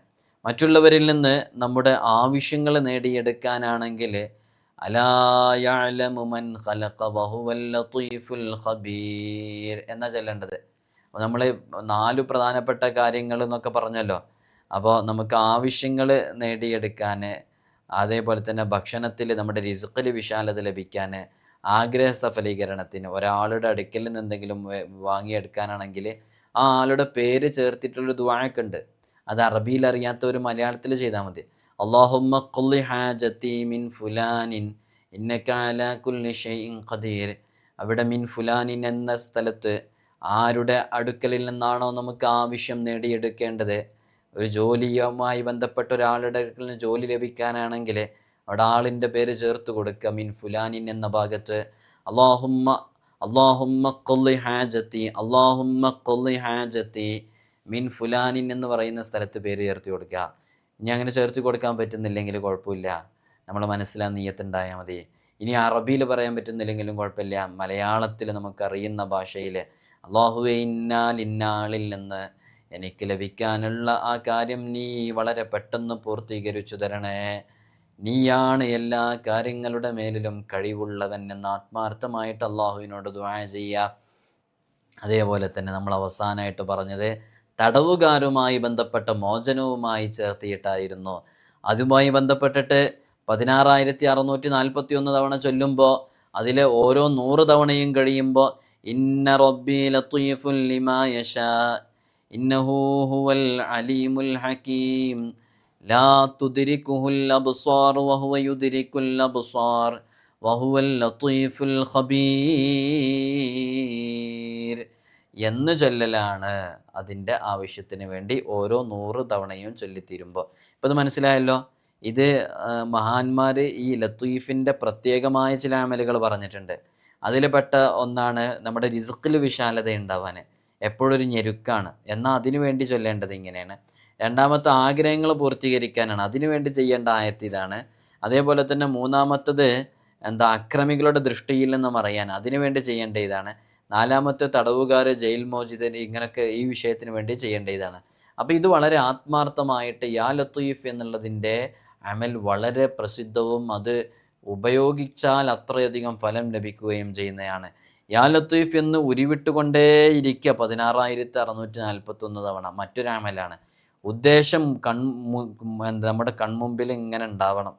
മറ്റുള്ളവരിൽ നിന്ന് നമ്മുടെ ആവശ്യങ്ങൾ നേടിയെടുക്കാനാണെങ്കിൽ എന്നാ ചെല്ലേണ്ടത്. നമ്മൾ നാല് പ്രധാനപ്പെട്ട കാര്യങ്ങൾ എന്നൊക്കെ പറഞ്ഞല്ലോ. അപ്പോൾ നമുക്ക് ആവശ്യങ്ങൾ നേടിയെടുക്കാൻ അതേപോലെ തന്നെ ഭക്ഷണത്തിൽ നമ്മുടെ റിസുക്കിൽ വിശാലത ലഭിക്കാൻ ആഗ്രഹ സഫലീകരണത്തിന് ഒരാളുടെ അടുക്കൽ നിന്ന് എന്തെങ്കിലും വാങ്ങിയെടുക്കാനാണെങ്കിൽ ആ ആളുടെ പേര് ചേർത്തിട്ടുള്ളൊരു ദ്വാഴൊക്കെ ഉണ്ട് അത് അറബിയിൽ അറിയാത്ത ഒരു മലയാളത്തിൽ ചെയ്താൽ മതി. അള്ളാഹുമ്മ മിൻ ഖദീർ. അവിടെ മിൻ ഫുലാനിൻ എന്ന സ്ഥലത്ത് ആരുടെ അടുക്കലിൽ നിന്നാണോ നമുക്ക് ആവശ്യം നേടിയെടുക്കേണ്ടത്? ഒരു ജോലിയുമായി ബന്ധപ്പെട്ട ഒരാളുടെ ജോലി ലഭിക്കാനാണെങ്കിൽ ആളിന്റെ പേര് ചേർത്ത് കൊടുക്കുക. മീൻ ഫുലാനിൻ എന്ന ഭാഗത്ത് അള്ളാഹുമ്മ അള്ളാഹുമ്മ കൊല്ലി ഹാജത്തി അള്ളാഹുമ്മ കൊല്ലി ഹാജത്തി മീൻ ഫുലാനിൻ എന്ന് പറയുന്ന സ്ഥലത്ത് പേര് ചേർത്ത് കൊടുക്കുക. ഇനി അങ്ങനെ ചേർത്ത് കൊടുക്കാൻ പറ്റുന്നില്ലെങ്കിൽ കുഴപ്പമില്ല. നമ്മൾ മനസ്സിലാ നീയത്തുണ്ടായാൽ മതി. ഇനി അറബിയിൽ പറയാൻ പറ്റുന്നില്ലെങ്കിലും കുഴപ്പമില്ല. മലയാളത്തിൽ നമുക്കറിയുന്ന ഭാഷയിൽ അള്ളാഹുവെ ഇന്നാൽ ഇന്നാളിൽ നിന്ന് എനിക്ക് ലഭിക്കാനുള്ള ആ കാര്യം നീ വളരെ പെട്ടെന്ന് പൂർത്തീകരിച്ചു തരണേ. നീയാണ് എല്ലാ കാര്യങ്ങളുടെ മേലിലും കഴിവുള്ളവൻ എന്ന ആത്മാർത്ഥമായിട്ട് അള്ളാഹുവിനോട് ദുആ ചെയ്യുക. അതേപോലെ തന്നെ നമ്മൾ അവസാനമായിട്ട് പറഞ്ഞത് തടവുകാരുമായി ബന്ധപ്പെട്ട മോചനവുമായി ചേർത്തിയിട്ടായിരുന്നു. അതുമായി ബന്ധപ്പെട്ടിട്ട് പതിനാറായിരത്തി അറുന്നൂറ്റി നാൽപ്പത്തി ഒന്ന് തവണ ചൊല്ലുമ്പോൾ അതിലെ ഓരോ നൂറ് തവണയും കഴിയുമ്പോൾ ഇന്ന റബ്ബി ലത്തീഫുൽ ലിമാ യശാ ഇന്നഹു ഹുവൽ അലീമുൽ ഹക്കീം എന്ന് ചൊല്ലലാണ് അതിന്റെ ആവശ്യത്തിന് വേണ്ടി ഓരോ നൂറ് തവണയും ചൊല്ലിത്തീരുമ്പോൾ. ഇപ്പം ഇത് മനസ്സിലായല്ലോ? ഇത് മഹാന്മാർ ഈ ലത്തീഫിന്റെ പ്രത്യേകമായ ചില അമലുകൾ പറഞ്ഞിട്ടുണ്ട്. അതിൽ പെട്ട ഒന്നാണ് നമ്മുടെ റിസുക്കിൽ വിശാലത ഉണ്ടാവാൻ എപ്പോഴൊരു ഞെരുക്കാണ്. എന്നാൽ അതിനു വേണ്ടി ചൊല്ലേണ്ടത് ഇങ്ങനെയാണ്. രണ്ടാമത്തെ ആഗ്രഹങ്ങൾ പൂർത്തീകരിക്കാനാണ്. അതിനുവേണ്ടി ചെയ്യേണ്ട ആയത്ത് ഇതാണ്. അതേപോലെ തന്നെ മൂന്നാമത്തത് എന്താ? അക്രമികളുടെ ദൃഷ്ടിയിൽ നിന്ന് മറയാൻ അതിനുവേണ്ടി ചെയ്യേണ്ട ഇതാണ്. നാലാമത്തെ തടവുകാർ ജയിൽ മോചിതൻ ഇങ്ങനെയൊക്കെ ഈ വിഷയത്തിന് വേണ്ടി ചെയ്യേണ്ട ഇതാണ്. അപ്പോൾ ഇത് വളരെ ആത്മാർത്ഥമായിട്ട് യാ ലത്തീഫ് എന്നുള്ളതിന്റെ അമൽ വളരെ പ്രസിദ്ധവും അത് ഉപയോഗിച്ചാൽ അത്രയധികം ഫലം ലഭിക്കുകയും ചെയ്യുന്നതാണ് യാ ലത്തീഫ് എന്ന് ഉരുവിട്ടുകൊണ്ടേയിരിക്കുക പതിനാറായിരത്തി അറുന്നൂറ്റി നാൽപ്പത്തൊന്ന് തവണ മറ്റൊരു അമലാണ്. ഉദ്ദേശം കൺ നമ്മുടെ കൺമുമ്പിൽ ഇങ്ങനെ ഉണ്ടാവണം.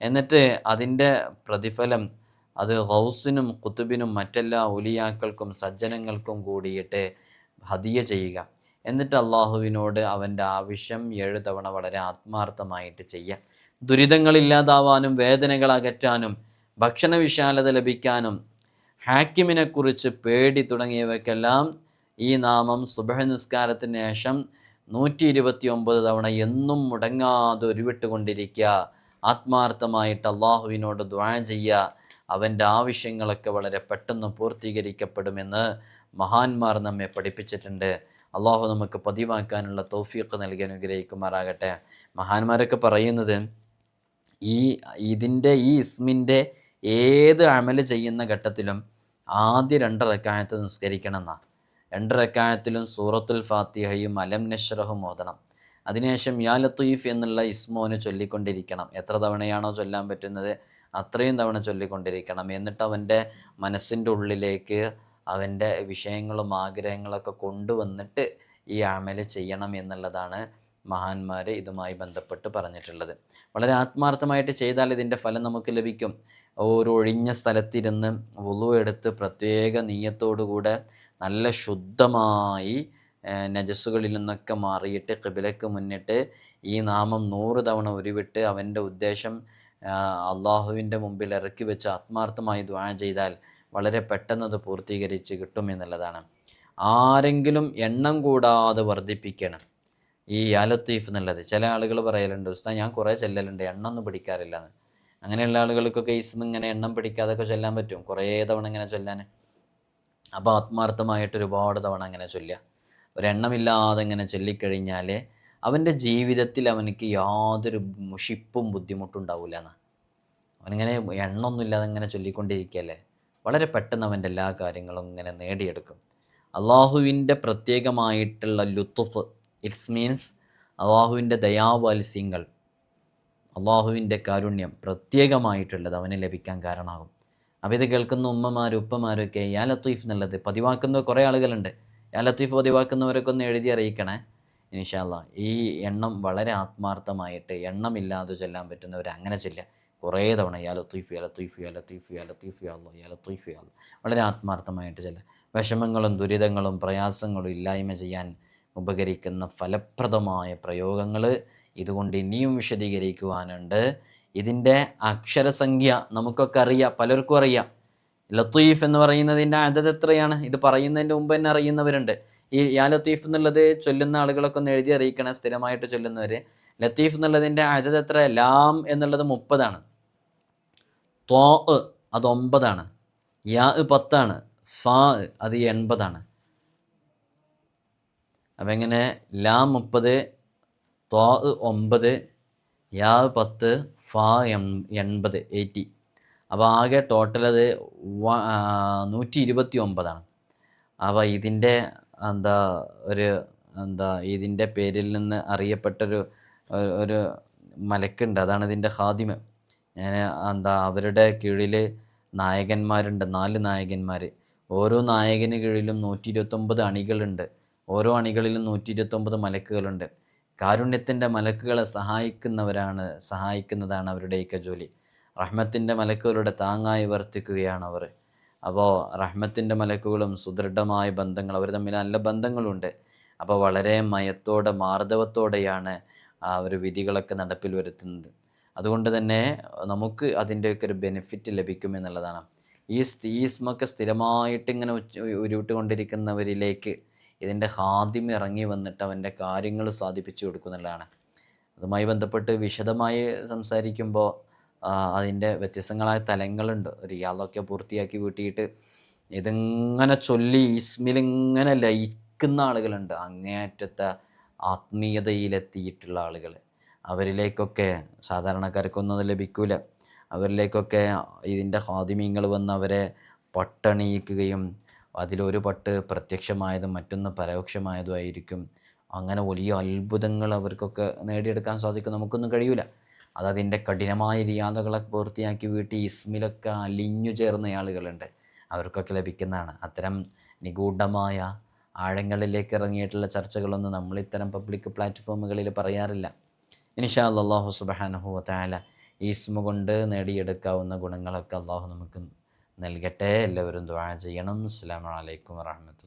എന്നിട്ട് അതിന്റെ പ്രതിഫലം അത് ഹൗസിനും കുത്തുബിനും മറ്റെല്ലാ ഉലിയാക്കൾക്കും സജ്ജനങ്ങൾക്കും കൂടിയിട്ട് ഹതിയ ചെയ്യുക. എന്നിട്ട് അള്ളാഹുവിനോട് അവന്റെ ആവശ്യം ഏഴ് തവണ വളരെ ആത്മാർത്ഥമായിട്ട് ചെയ്യുക. ദുരിതങ്ങളില്ലാതാവാനും വേദനകൾ അകറ്റാനും ഭക്ഷണ വിശാലത ലഭിക്കാനും ഹാക്കിമിനെക്കുറിച്ച് പേടി തുടങ്ങിയവയ്ക്കെല്ലാം ഈ നാമം സുബഹ നിസ്കാരത്തിന് ശേഷം നൂറ്റി ഇരുപത്തി ഒമ്പത് തവണ എന്നും മുടങ്ങാതെ ഉരുവിട്ടുകൊണ്ടിരിക്കുക. ആത്മാർത്ഥമായിട്ട് അള്ളാഹുവിനോട് ദ്വാ ചെയ്യുക. അവന്റെ ആവശ്യങ്ങളൊക്കെ വളരെ പെട്ടെന്ന് പൂർത്തീകരിക്കപ്പെടുമെന്ന് മഹാന്മാർ നമ്മെ പഠിപ്പിച്ചിട്ടുണ്ട്. അള്ളാഹു നമുക്ക് പതിവാക്കാനുള്ള തൗഫീഖ് നൽകി അനുഗ്രഹിക്കുമാറാകട്ടെ. മഹാന്മാരൊക്കെ പറയുന്നത് ഈ ഇതിന്റെ ഈ ഇസ്മിന്റെ ഏത് അമൽ ചെയ്യുന്ന ഘട്ടത്തിലും ആദ്യ രണ്ടറക്കാലത്ത് നിസ്കരിക്കണം എന്നാ രണ്ട് റക്കായത്തിലും സൂറത്തുൽ ഫാത്തിഹയും അലം നഷ്റഹും ഓതണം. അതിനുശേഷം യാ ലത്തീഫ് എന്നുള്ള ഇസ്മോന് ചൊല്ലിക്കൊണ്ടിരിക്കണം. എത്ര തവണയാണോ ചൊല്ലാൻ പറ്റുന്നത് അത്രയും തവണ ചൊല്ലിക്കൊണ്ടിരിക്കണം. എന്നിട്ട് അവന്റെ മനസ്സിന്റെ ഉള്ളിലേക്ക് അവന്റെ വിഷയങ്ങളും ആഗ്രഹങ്ങളൊക്കെ കൊണ്ടുവന്നിട്ട് ഈ അമൽ ചെയ്യണം എന്നുള്ളതാണ് മഹാന്മാർ ഇതുമായി ബന്ധപ്പെട്ട് പറഞ്ഞിട്ടുള്ളത്. വളരെ ആത്മാർത്ഥമായിട്ട് ചെയ്താൽ ഇതിന്റെ ഫലം നമുക്ക് ലഭിക്കും. ഒരു ഒഴിഞ്ഞ സ്ഥലത്തിരുന്ന് വുളു എടുത്ത് പ്രത്യേക നീയത്തോടുകൂടെ നല്ല ശുദ്ധമായി നജസ്സുകളിൽ നിന്നൊക്കെ മാറിയിട്ട് കിബിലക്ക് മുന്നിട്ട് ഈ നാമം നൂറ് തവണ ഉരുവിട്ട് അവന്റെ ഉദ്ദേശം അള്ളാഹുവിന്റെ മുമ്പിൽ ഇറക്കി വെച്ച് ആത്മാർത്ഥമായി ദ്വാ ചെയ്താൽ വളരെ പെട്ടെന്ന് അത് പൂർത്തീകരിച്ച് കിട്ടും എന്നുള്ളതാണ്. ആരെങ്കിലും എണ്ണം കൂടാതെ വർദ്ധിപ്പിക്കണം. ഈ യാ ലത്തീഫ് എന്നുള്ളത്. ചില ആളുകൾ പറയലുണ്ട് ഉസ്താ ഞാൻ കുറേ ചെല്ലലുണ്ട് എണ്ണം ഒന്നും പിടിക്കാറില്ല എന്ന് അങ്ങനെയുള്ള ആളുകൾക്കൊക്കെ ഇസ്മ ഇങ്ങനെ എണ്ണം പിടിക്കാതൊക്കെ ചൊല്ലാൻ പറ്റും? കുറേ തവണ ഇങ്ങനെ ചൊല്ലാൻ. അപ്പോൾ ആത്മാർത്ഥമായിട്ട് ഒരുപാട് തവണ അങ്ങനെ ചൊല്ലുക. ഒരെണ്ണമില്ലാതെ ഇങ്ങനെ ചൊല്ലിക്കഴിഞ്ഞാൽ അവന്റെ ജീവിതത്തിൽ അവനക്ക് യാതൊരു മുഷിപ്പും ബുദ്ധിമുട്ടും ഉണ്ടാവില്ല എന്ന്. അവനിങ്ങനെ എണ്ണമൊന്നുമില്ലാതെ ഇങ്ങനെ ചൊല്ലിക്കൊണ്ടിരിക്കുകയല്ലേ വളരെ പെട്ടെന്ന് അവന്റെ എല്ലാ കാര്യങ്ങളും ഇങ്ങനെ നേടിയെടുക്കും. അള്ളാഹുവിന്റെ പ്രത്യേകമായിട്ടുള്ള ലുത്തുഫ് ഇറ്റ്സ് മീൻസ് അള്ളാഹുവിന്റെ ദയാവാത്സ്യങ്ങൾ അള്ളാഹുവിന്റെ കാരുണ്യം പ്രത്യേകമായിട്ടുള്ളത് അവന് ലഭിക്കാൻ കാരണമാകും. അപ്പോൾ ഇത് കേൾക്കുന്ന ഉമ്മമാരും ഉപ്പമാരും ഒക്കെ യാ ലത്തീഫ് എന്നുള്ളത് പതിവാക്കുന്ന കുറേ ആളുകളുണ്ട്. യാ ലത്തീഫ് പതിവാക്കുന്നവരൊക്കെ ഒന്ന് എഴുതി അറിയിക്കണേ. ഇൻഷാല്ല ഈ എണ്ണം വളരെ ആത്മാർത്ഥമായിട്ട് എണ്ണമില്ലാതെ ചൊല്ലാൻ പറ്റുന്നവർ അങ്ങനെ ചൊല്ലുക. കുറേ തവണ യാ ലത്തീഫ് യാ ലത്തീഫ് യാ ലത്തീഫ് യാ ലത്തീഫ് യാ യാ ലത്തീഫ് യാ വളരെ ആത്മാർത്ഥമായിട്ട് ചെല്ലുക. വിഷമങ്ങളും ദുരിതങ്ങളും പ്രയാസങ്ങളും ഇല്ലായ്മ ചെയ്യാൻ ഉപകരിക്കുന്ന ഫലപ്രദമായ പ്രയോഗങ്ങൾ ഇതുകൊണ്ട് ഇനിയും വിശദീകരിക്കുവാനുണ്ട്. ഇതിന്റെ അക്ഷരസംഖ്യ നമുക്കൊക്കെ അറിയാം പലർക്കും അറിയാം. ലത്തീഫ് എന്ന് പറയുന്നതിന്റെ അതത് എത്രയാണ്? ഇത് പറയുന്നതിന്റെ മുമ്പ് തന്നെ അറിയുന്നവരുണ്ട്. ഈ യാ ലത്തീഫ് എന്നുള്ളത് ചൊല്ലുന്ന ആളുകളൊക്കെ ഒന്ന് എഴുതി അറിയിക്കണം സ്ഥിരമായിട്ട് ചൊല്ലുന്നവർ ലത്തീഫ് എന്നുള്ളതിന്റെ അതത് എത്ര? ലാം എന്നുള്ളത് മുപ്പതാണ്. തോ അത് ഒമ്പതാണ്. യാ പത്താണ്. ഫാ അത് എൺപതാണ്. അപ്പം എങ്ങനെ? ലാം മുപ്പത് തോ ഒമ്പത് യാ പത്ത് ഫാ എൺ എൺപത് എയ്റ്റി. അപ്പോൾ ആകെ ടോട്ടൽ അത് നൂറ്റി ഇരുപത്തി ഒമ്പതാണ് അപ്പോൾ ഇതിന്റെ എന്താ ഒരു എന്താ ഇതിന്റെ പേരിൽ നിന്ന് അറിയപ്പെട്ടൊരു ഒരു മലക്കുണ്ട്. അതാണ് ഇതിന്റെ ഹാദിമ ഞാൻ എന്താ അവരുടെ കീഴിൽ നായകന്മാരുണ്ട്. നാല് നായകന്മാർ ഓരോ നായകന് കീഴിലും നൂറ്റി ഇരുപത്തൊമ്പത് അണികളുണ്ട്. ഓരോ അണികളിലും നൂറ്റി ഇരുപത്തൊമ്പത് മലക്കുകളുണ്ട്. കാരുണ്യത്തിന്റെ മലക്കുകളെ സഹായിക്കുന്നവരാണ് സഹായിക്കുന്നതാണ് അവരുടെയൊക്കെ ജോലി. റഹ്മത്തിന്റെ മലക്കുകളുടെ താങ്ങായി വർത്തിക്കുകയാണ് അവർ. അപ്പോൾ റഹ്മത്തിന്റെ മലക്കുകളും സുദൃഢമായ ബന്ധങ്ങൾ അവർ തമ്മിൽ നല്ല ബന്ധങ്ങളുണ്ട്. അപ്പോൾ വളരെ മയത്തോടെ മാർദ്ദവത്തോടെയാണ് ഒരു വിധികളൊക്കെ നടപ്പിൽ വരുത്തുന്നത്. അതുകൊണ്ട് തന്നെ നമുക്ക് അതിന്റെയൊക്കെ ഒരു ബെനിഫിറ്റ് ലഭിക്കും എന്നുള്ളതാണ്. ഈ സ്ഥീസ്മൊക്കെ സ്ഥിരമായിട്ട് ഇങ്ങനെ ഉരുവിട്ടുകൊണ്ടിരിക്കുന്നവരിലേക്ക് ഇതിന്റെ ഹാദ്യം ഇറങ്ങി വന്നിട്ട് അവന്റെ കാര്യങ്ങൾ സാധിപ്പിച്ചു കൊടുക്കുന്നുള്ളതാണ് അതുമായി ബന്ധപ്പെട്ട് വിശദമായി സംസാരിക്കുമ്പോൾ അതിന്റെ വ്യത്യസ്തങ്ങളായ തലങ്ങളുണ്ട്. ഒരു യാതൊക്കെ പൂർത്തിയാക്കി കൂട്ടിയിട്ട് ഇതിങ്ങനെ ചൊല്ലി ഇസ്മിലിങ്ങനെ ലയിക്കുന്ന ആളുകളുണ്ട്. അങ്ങേയറ്റത്തെ ആത്മീയതയിലെത്തിയിട്ടുള്ള ആളുകൾ അവരിലേക്കൊക്കെ സാധാരണക്കാർക്കൊന്നും അത് ലഭിക്കൂല. അവരിലേക്കൊക്കെ ഇതിന്റെ ഹാദിമീങ്ങൾ വന്ന് അവരെ പട്ടണിയിക്കുകയും അതിലൊരു പട്ട് പ്രത്യക്ഷമായതും മറ്റൊന്ന് പരോക്ഷമായതുമായിരിക്കും അങ്ങനെ വലിയ അത്ഭുതങ്ങൾ അവർക്കൊക്കെ നേടിയെടുക്കാൻ സാധിക്കും. നമുക്കൊന്നും കഴിയൂല. അതതിന്റെ കഠിനമായ റിയാദകളെ പൂർത്തിയാക്കി വീട്ടി ഇസ്മിലൊക്കെ അലിഞ്ഞു ചേർന്ന ആളുകളുണ്ട്. അവർക്കൊക്കെ ലഭിക്കുന്നതാണ്. അത്തരം നിഗൂഢമായ ആഴങ്ങളിലേക്ക് ഇറങ്ങിയിട്ടുള്ള ചർച്ചകളൊന്നും നമ്മൾ ഇത്തരം പബ്ലിക് പ്ലാറ്റ്ഫോമുകളിൽ പറയാറില്ല. ഇൻഷാ അല്ലാഹു സുബഹാനഹു വതആല ഈ ഇസ്മ കൊണ്ട് നേടിയെടുക്കാവുന്ന ഗുണങ്ങളൊക്കെ അള്ളാഹു നമുക്ക് നൽകട്ടെ. എല്ലാവരും ദുആ ചെയ്യണം. അസ്സാം വലൈക്കും വറഹ്മത്തുള്ളാഹി